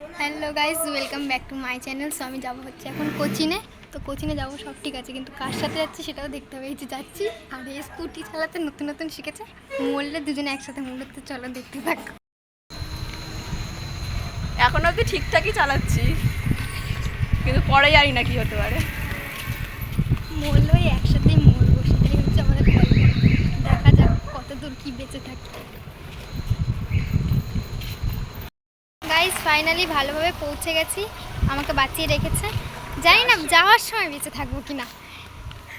Hello guys welcome back to my channel so আমি যাব হচ্ছে এখন কোচিনে। তো কোচিনে যাব সব ঠিক আছে কিন্তু কার সাথে যাচ্ছি সেটাও দেখতে হবে। এই যে যাচ্ছি আর এই স্কুটি চালাতে নতুন নতুন শিখেছে। মরলে দুজনে একসাথে মরতে চলো দেখতে থাক। এখন অব্দি ঠিকঠাকই চালাচ্ছি কিন্তু পরে জানি না কি হতে পারে। মরলে ওই একসাথেই মরবো সেটাই হচ্ছে আমাদের গল্প দেখা যাক কত দূর কি বেঁচে থাকি গাইজ ফাইনালি ভালোভাবে পৌঁছে গেছি। আমাকে বাঁচিয়ে রেখেছে। জানি না যাওয়ার সময় বেঁচে থাকব কি না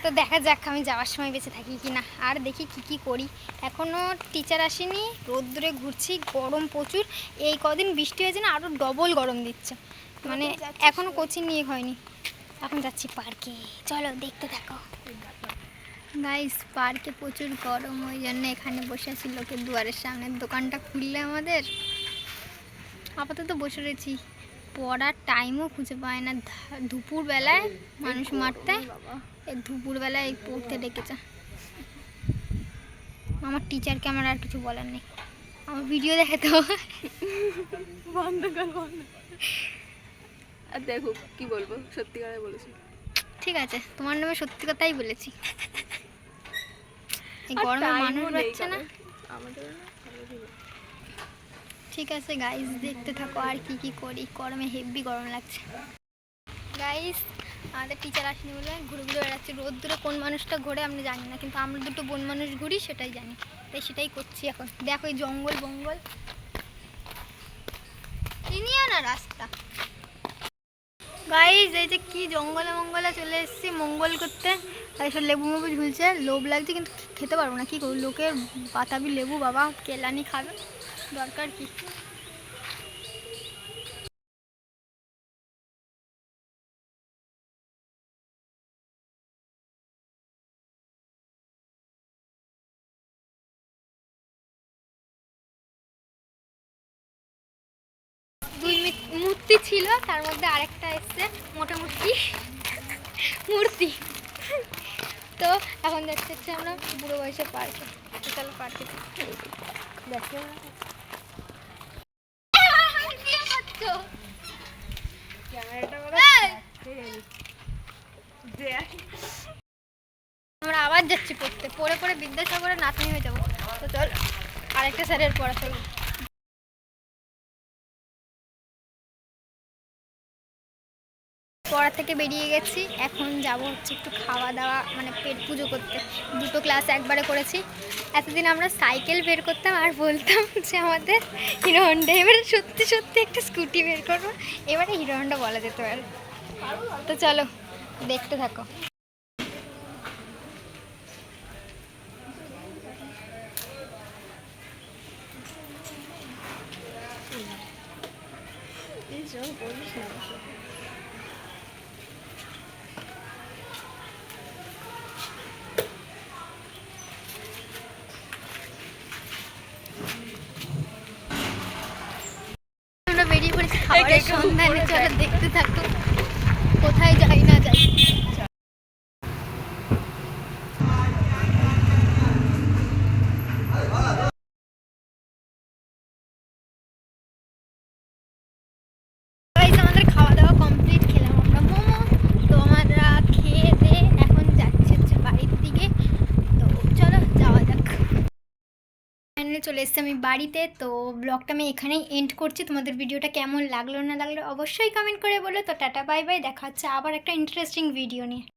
তো দেখা যাক আমি যাওয়ার সময় বেঁচে থাকি কি না আর দেখি কি কি করি। এখনও টিচার আসেনি। রোদ্দুরে ঘুরছি গরম প্রচুর। এই কদিন বৃষ্টি হয়েছে না আরও ডবল গরম দিচ্ছে। মানে এখনও কোচিং নিয়ে হয়নি। এখন যাচ্ছি পার্কে। চলো দেখতে থাকো। গাইস পার্কে প্রচুর গরম। ওই জন্য এখানে বসে আছি লোকের দুয়ারের সামনে। দোকানটা খুললে আমাদের। আপাতত বসে রয়েছি। পড়ার টাইমও খুঁজে পায় না। দুপুরবেলায় মানুষ মারতে এই দুপুরবেলায় পড়তে ডেকেছে। আমার টিচারকে আমার আর কিছু বলার নেই। আমার ভিডিও দেখাতে হবে। বন্ধ কর বন্ধ আর দেখো কি বলব? সত্যি সত্যিকারে বলেছি। ঠিক আছে তোমার নামে সত্যি কথাই বলেছি। এই গরমে মানুষ পাচ্ছে না। আমাদের না। ঠিক আছে গাইস দেখতে থাকো আর কি কি করি। গরমে হেভি গরম লাগছে। গাইস আমাদের টিচার আসেনি বলে ঘুরে ঘুরে বেড়াচ্ছি। রোদ দূরে কোন মানুষটা ঘোরে আমরা জানি না, কিন্তু আমরা দুটো বোন মানুষ ঘুরি, সেটাই জানি। তাই সেটাই করছি এখন। দেখো এই জঙ্গল বঙ্গল। চিনিও না রাস্তা। গাইস এই যে কি জঙ্গলে মঙ্গলে চলে এসেছি, মঙ্গল করতে। এসব লেবু মেবু ঝুলছে, লোভ লাগছে, কিন্তু খেতে পারব না। কি করব? লোকের বাতাবি লেবু, বাবা, কেলানি খাবে। দরকার কি? দুই মূর্তি ছিল, তার মধ্যে আরেকটা এসছে, মোটামুটি মূর্তি। তো এখন যাচ্ছে হচ্ছে আমরা বুড়ো বয়সে পার্কে চলো পার্কে। আমরা আবার যাচ্ছি পড়তে। পড়ে পড়ে বিদ্যাসাগরের নাতনি হয়ে যাব। তো চল, আরেকটা স্যারের পড়া চলো পড়া থেকে বেরিয়ে গেছি। এখন যাব হচ্ছে একটু খাওয়া দাওয়া মানে পেট পুজো করতে। দুটো ক্লাস একবারে করেছি। এতদিন আমরা সাইকেল বের করতাম আর বলতাম যে আমাদের হিরো হন্ডা এবারে সত্যি সত্যি একটা স্কুটি বের করব। এবারে হিরো হন্ডা বলা যেতে পারে তো চলো, দেখতে থাকো। এইসব বলিস না এসব। আমরা বেরিয়ে পড়েছি দেখতে থাকো। কোথায় যাই না যাই। আমাদের খাওয়া দাওয়া কমপ্লিট খেলাম আমরা মোমো তো আমরা খেয়ে দিয়ে এখন যাচ্ছি হচ্ছে বাড়ির দিকে তো চলো যাওয়া যাক ফাইনালি চলে এসেছি আমি বাড়িতে। তো ব্লগটা আমি এখানেই এন্ড করছি। তোমাদের ভিডিওটা কেমন লাগল না লাগল অবশ্যই কমেন্ট করে বলো। তো টাটা বাই বাই দেখা হচ্ছে আবার একটা ইন্টারেস্টিং ভিডিও নিয়ে।